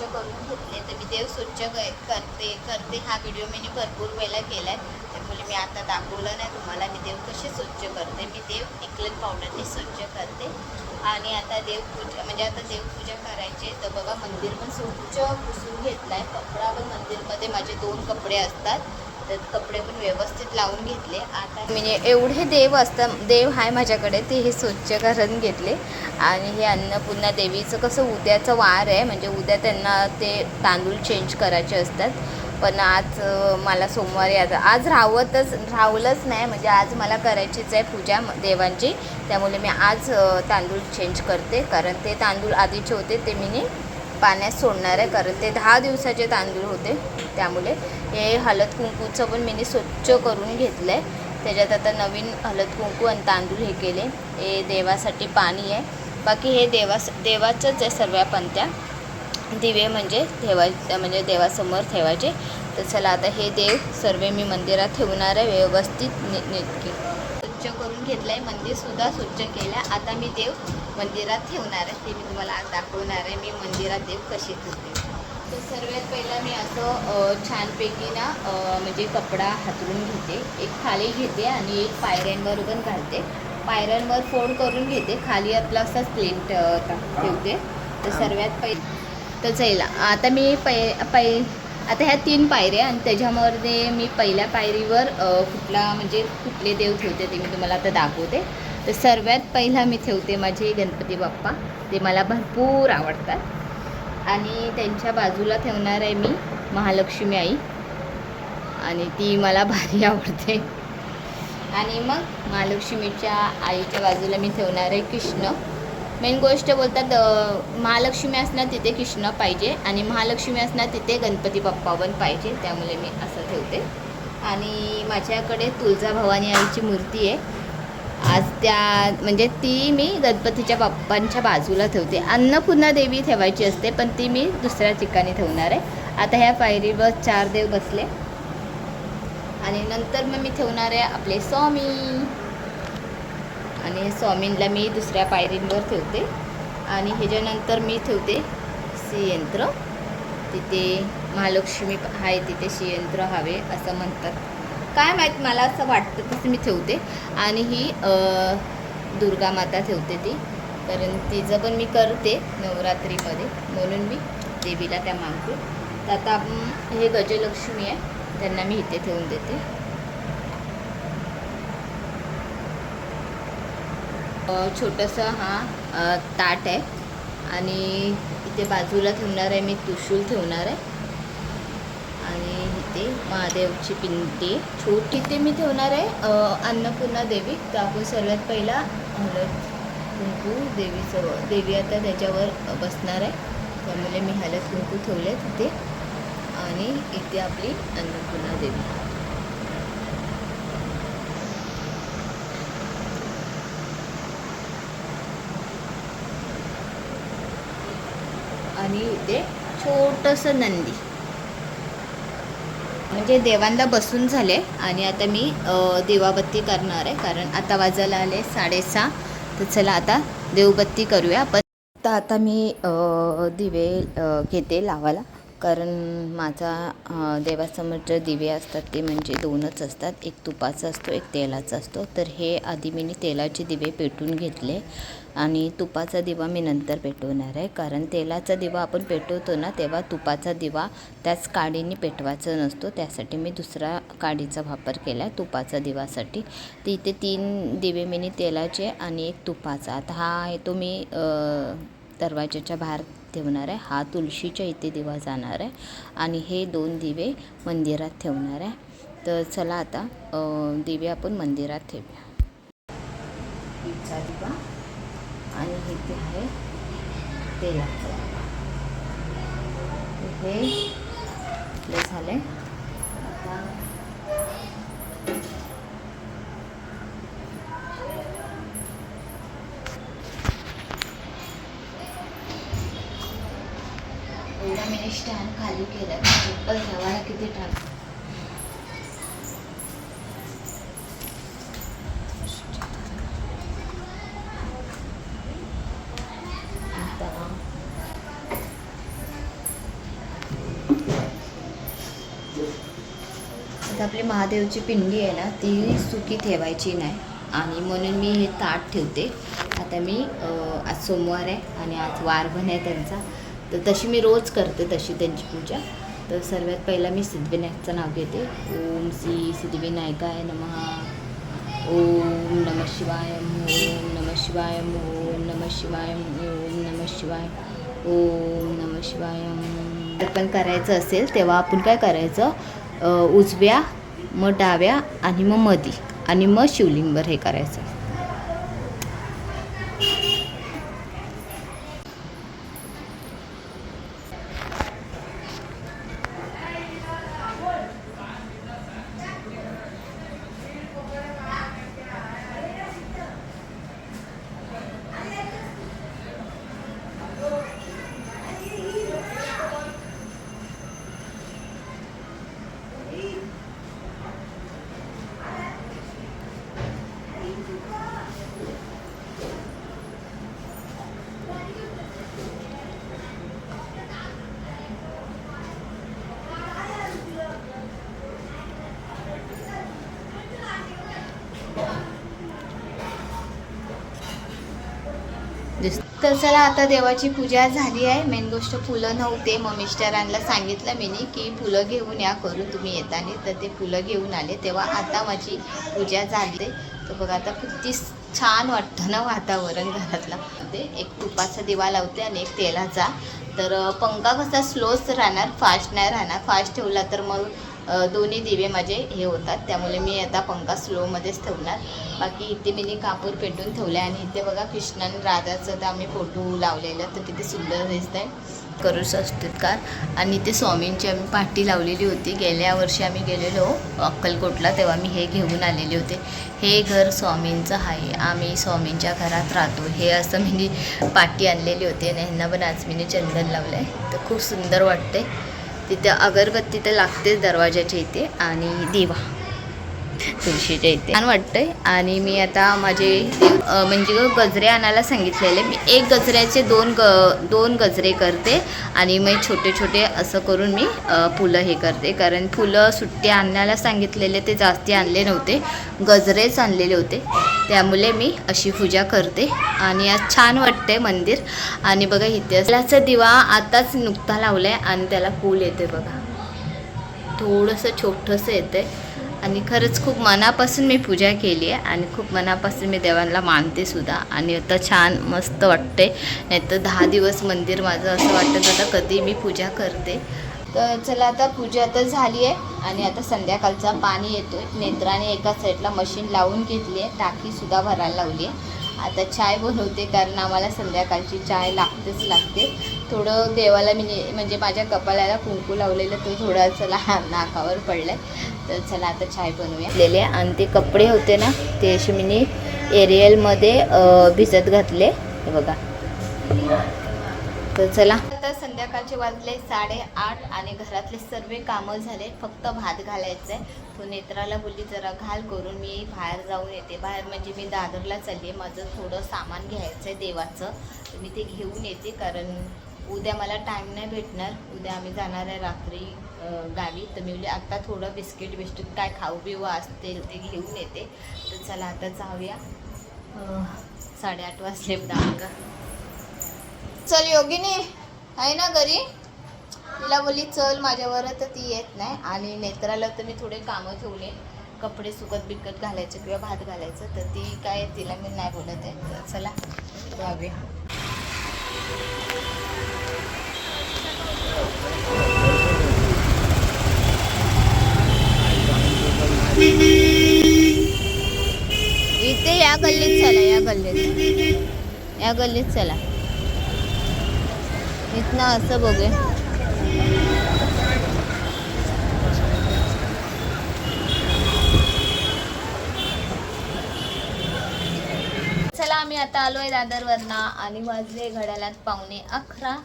स्वच्छ करून घेतले तर मी देव स्वच्छ करते करते. हा व्हिडिओ मी भरपूर वेळेला केला आहे त्यामुळे मी आता दाखवलं नाही तुम्हाला. मी देव कसे स्वच्छ करते? मी देव इकलन पावडरने स्वच्छ करते. आणि आता देवपूजा म्हणजे आता देवपूजा करायची तर बघा मंदिर पण स्वच्छ पुसून घेतलं आहे कपडा पण मंदिरमध्ये माझे दोन कपडे असतात. तर कपडे पण व्यवस्थित लावून घेतले. आता म्हणजे एवढे देव असतात देव आहे माझ्याकडे ते हे स्वच्छ करून घेतले. आणि हे अन्नपूर्णा देवीचं कसं उद्याचं वार आहे म्हणजे उद्या त्यांना ते तांदूळ चेंज करायचे असतात. पण आज मला सोमवारी आज आज राहतच राहलंच नाही म्हणजे आज मला करायचीच आहे पूजा देवांची. त्यामुळे मी आज तांदूळ चेंज करते. कारण ते तांदूळ आधीचे होते ते मी पाण्यात सोडणार आहे कारण ते दहा दिवसाचे तांदूळ होते. त्यामुळे हे हळद कुंकूचं पण मी स्वच्छ करून घेतलं आहे त्याच्यात आता नवीन हळद कुंकू आणि तांदूळ हे केले. हे देवासाठी पाणी आहे. बाकी हे देवास देवाचंच आहे सर्व पंत्या दिवे म्हणजे ठेवाय म्हणजे देवासमोर ठेवायचे. तर चला आता हे देव सर्व मी मंदिरात ठेवणार आहे व्यवस्थित नी नीटके. स्वच्छ करून घेतलं आहे मंदिरसुद्धा स्वच्छ केलं आहे आता मी देव मंदिरात ठेवणार आहे ते मी तुम्हाला आज दाखवणार आहे. मी मंदिरात देव कसे ठेवते तर सर्वात पहिला मी असं छानपैकी ना म्हणजे कपडा हातरून घेते. एक खाली घेते आणि एक पायऱ्यांवर पण घालते. पायऱ्यांवर फोड करून घेते. खाली आपला असा प्लेट ठेवते. तर सर्वात पहिले तर चला आता मी पै पै आता ह्या तीन पायऱ्या आणि त्याच्यामध्ये मी पहिल्या पायरीवर कुठला म्हणजे कुठले देव ठेवते ते मी तुम्हाला आता दाखवते. तर सर्वात पहिला मी ठेवते माझे गणपती बाप्पा. ते मला भरपूर आवडतात. आणि त्यांच्या बाजूला ठेवणार आहे मी महालक्ष्मी आई. आणि ती मला भारी आवडते. आणि मग महालक्ष्मीच्या आईच्या बाजूला मी ठेवणार आहे कृष्ण. मेन गोष्ट बोलतात महालक्ष्मी असणार तिथे कृष्ण पाहिजे आणि महालक्ष्मी असणार तिथे गणपती बाप्पा पण पाहिजे. त्यामुळे मी असं ठेवते. आणि माझ्याकडे तुळजाभवानी आईची मूर्ती आहे. आज त्या म्हणजे ती मी गणपतीच्या बाप्पांच्या बाजूला ठेवते. अन्नपूर्णा देवी ठेवायची असते पण ती मी दुसऱ्या ठिकाणी ठेवणार आहे. आता ह्या पायरीवर चार देव बसले. आणि नंतर मग मी ठेवणार आहे आपले स्वामी. आणि स्वामींला स्वामींना मी दुसऱ्या पायरींवर ठेवते. आणि ह्याच्यानंतर मी ठेवते श्रीयंत्र. तिथे महालक्ष्मी आहे तिथे श्रीयंत्र हवे असं म्हणतात. काय माहीत मला असं वाटतं तसं मी ठेवते. आणि ही दुर्गा माता ठेवते ती. कारण तिचं पण मी करते नवरात्रीमध्ये. म्हणून मी देवीला त्या मागते. तर आता आपण हे गजलक्ष्मी आहे. त्यांना मी इथे ठेवून देते. छोटंसं हा ताट आहे. आणि इथे बाजूला ठेवणार आहे मी तुशूल ठेवणार आहे. आणि होती महादेवची पिंडी. छोटी ते मी ठेवणार आहे. अन्नपूर्णा देवी. तर आपण सर्वात पहिला हलत कुंकू देवीचं देवी आता त्याच्यावर बसणार आहे. त्यामुळे मी हलत कुंकू ठेवले तिथे. आणि इथे आपली अन्नपूर्णा देवी. आणि इथे छोटंसं नंदी. म्हणजे देवांना बसून झाले आणि आता मी अ, दिवाबत्ती करणार आहे. कारण आता वाजायला आले साडेसहा. तर चला आता देवबत्ती करूया. पण तर आता मी दिवे घेते लावायला. कारण माझा देवासमोर जे दिवे असतात ते म्हणजे दोनच असतात. एक तुपाचा असतो एक तेलाचा असतो. तर हे आधी मी तेलाचे दिवे पेटून घेतले आणि तुपाचा दिवा मी नंतर पेटवणार आहे. कारण तेलाचा दिवा आपण पेटवतो ना तेव्हा तुपाचा दिवा त्याच काडीने पेटवायचा नसतो. त्यासाठी मी दुसरा काडीचा वापर केला आहे तुपाचा दिवासाठी. तर इथे तीन दिवे मी तेलाचे आणि एक तुपाचा. आता हा आहे तो मी अ, दरवाजाच्या बाहेर ठेवणार आहे हा तुळशीच्या इथे दिवा जाणार आहे आणि हे दोन दिवे मंदिरात ठेवणार आहे. तर चला आता दिवे आपण मंदिरात ठेवूया. इथचा दिवा आणि इथे आहे तेलाचा हे झालं झाले आता स्टँड खाली केलं. चप्पल वाला किती टाक आपली महादेवची पिंडी आहे ना ती सुकी ठेवायची नाही. आणि म्हणून मी हे ताट ठेवते. आता मी आज सोमवार आहे आणि आज वार पण आहे त्यांचा. तर तशी मी रोज करते तशी त्यांची पूजा. तर सर्वात पहिला मी सिद्धिविनायकचं नाव घेते. ओम श्री सिद्धिविनायकाय नमः. ओम नम शिवाय ओम नम शिवाय ओम नम शिवाय ओम नम शिवाय ओम नम शिवाय. जर पण करायचं असेल तेव्हा आपण काय करायचं? उजव्या मग डाव्या आणि मग मधी आणि मग शिवलिंगभर हे करायचं. दिस- तर चला आता देवाची पूजा झाली आहे. मेन गोष्ट फुलं नव्हते. मग मिस्टरांना सांगितलं मी की फुलं घेऊन या करू तुम्ही येताना. तर ते फुलं घेऊन आले. तेव्हा आता माझी पूजा झाली. तर बघा आता किती छान वाटतं ना वातावरण घरातलं. ते एक तुपाचा दिवा लावते आणि एक तेलाचा. तर पंखा कसा स्लोच राहणार फास्ट नाही राहणार फास्ट ठेवला तर मग दोन्ही दिवे माझे हे होतात. त्यामुळे मी आता पंखा स्लोमध्येच ठेवणार. बाकी इथे मी कापूर पेटून ठेवले आणि इथे बघा कृष्ण राधाचं तर आम्ही फोटो लावलेला तर किती सुंदर दिसत आहे करू कार आणि इथे स्वामींची आम्ही पाठी लावलेली होती. गेल्या वर्षी आम्ही गेलेलो अक्कलकोटला तेव्हा मी हे घेऊन आलेले होते. हे घर स्वामींचं आहे. आम्ही स्वामींच्या घरात राहतो. हे असं मी पाठी आणलेली होती आणि ह्यांना पण आज मी चंदन लावलं आहे तर खूप सुंदर वाटते तिथे अगरबत्ती तर लागतेच दरवाजाच्या इथे आणि दिवा. तुळशीच्या इथे छान वाटतंय. आणि मी आता माझे म्हणजे गजरे आणायला सांगितलेले. मी एक गजऱ्याचे दोन ग दोन गजरे करते. आणि मग छोटे छोटे असं करून मी फुलं हे करते. कारण फुलं सुट्टी आणायला सांगितलेले ते जास्ती आणले नव्हते. गजरेच आणलेले होते. त्यामुळे मी अशी पूजा करते. आणि आज छान वाटते मंदिर. आणि बघा इथे त्याचा दिवा आताच नुकता लावला आहे आणि त्याला फूल येते बघा. थोडंसं छोटंसं येतं आणि खरंच खूप मनापासून मी पूजा केली आहे आणि खूप मनापासून मी देवांना मानते सुद्धा. आणि आता छान मस्त वाटते. नाही तर दहा दिवस मंदिर माझं असं वाटतं आता कधी मी पूजा करते. तर चला आता पूजा तर झाली आहे आणि आता संध्याकाळचा पाणी येतोय. नेत्राने एका साईडला मशीन लावून घेतली आहे. टाकीसुद्धा भरायला लावली आहे. आता चाय बनवते कारण आम्हाला संध्याकाळची चाय लागतेच लागते. थोडं देवाला मी म्हणजे माझ्या कपाळाला कुंकू लावलेलं तो थोडा चला नाकावर पडलाय. तर चला आता चाय बनवूया. लेले आणि ते कपडे होते ना ते असे मी एरियलमध्ये भिजत घातले. हे बघा. तर चला. आता संध्याकाळचे वाजले साडेआठ आणि घरातले सर्व कामं झाले. फक्त भात घालायचं आहे तो नेत्राला बोलली जरा घाल करून मी बाहेर जाऊन येते. बाहेर म्हणजे मी दादरला चालली आहे माझं थोडं सामान घ्यायचं आहे देवाचं. तर मी ते घेऊन येते कारण उद्या मला टाईम नाही भेटणार. उद्या आम्ही जाणार आहे रात्री गावी. तर मी बोलली आत्ता थोडं बिस्किट बिस्किट काय खाऊ पिऊ असतील ते घेऊन येते. तर चला आता जाऊया. साडेआठ वाजले का चल योगिनी. आहे ना घरी? तिला बोलली चल माझ्यावर तर ती येत नाही. आणि नेत्राला तर मी थोडे कामं ठेवले. कपडे सुकत बिकत घालायचे किंवा भात घालायचं तर ती काय तिला मी नाही बोलत आहे. तर चला जाऊया. इथे या गल्लीत चला या गल्लीत. या गल्लीत चला. इथनं असं बघूया. चला आम्ही आता आलोय दादरवरनं आणि वाजले घड्याळात पावणे अकरा.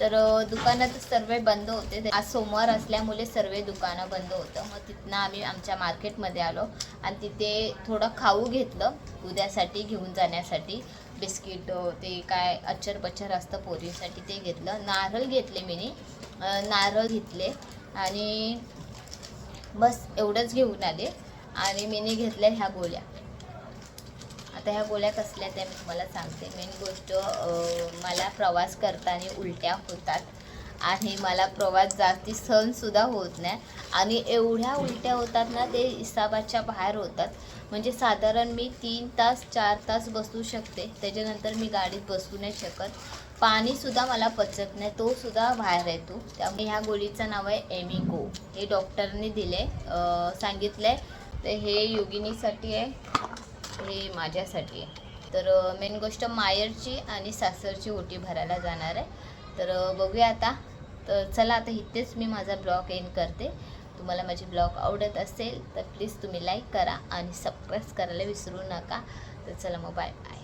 तर दुकानात सर्व बंद होते. आज सोमवार असल्यामुळे सर्व दुकानं बंद होतं. मग तिथनं आम्ही आमच्या मार्केटमध्ये आलो आणि तिथे थोडं खाऊ घेतलं. उद्यासाठी घेऊन जाण्यासाठी. बिस्किट ते काय अच्चर पच्चर असतं पोरीसाठी ते घेतलं. नारळ घेतले मी नारळ घेतले. आणि बस एवढंच घेऊन आले. आणि मीने घेतल्या ह्या गोळ्या. आता ह्या गोळ्या कसल्या त्या मी तुम्हाला सांगते. मेन गोष्ट मला प्रवास करताना उलट्या होतात. आणि मला प्रवास जास्ती सहनसुद्धा होत नाही. आणि एवढ्या उलट्या होतात ना ते हिसाबाच्या बाहेर होतात. म्हणजे साधारण मी तीन तास चार तास बसू शकते. त्याच्यानंतर मी गाडीत बसू नाही शकत. पाणीसुद्धा मला पचत नाही. तोसुद्धा बाहेर येतो. त्यामुळे ह्या गोळीचं नाव आहे एमिगो. हे डॉक्टरने दिले. सांगितलं आहे तर हे योगिनीसाठी आहे. हे माझ्यासाठी आहे. तर मेन गोष्ट मायरची आणि सासरची ओटी भरायला जाणार आहे. तर बघूया आता. तर चला आता इथेच मी माझा ब्लॉग एंड करते. तुम्हाला माझी ब्लॉग आवडत असेल तर प्लीज तुम्ही लाईक करा आणि सबस्क्राईब करायला विसरू नका. तर चला मग बाय बाय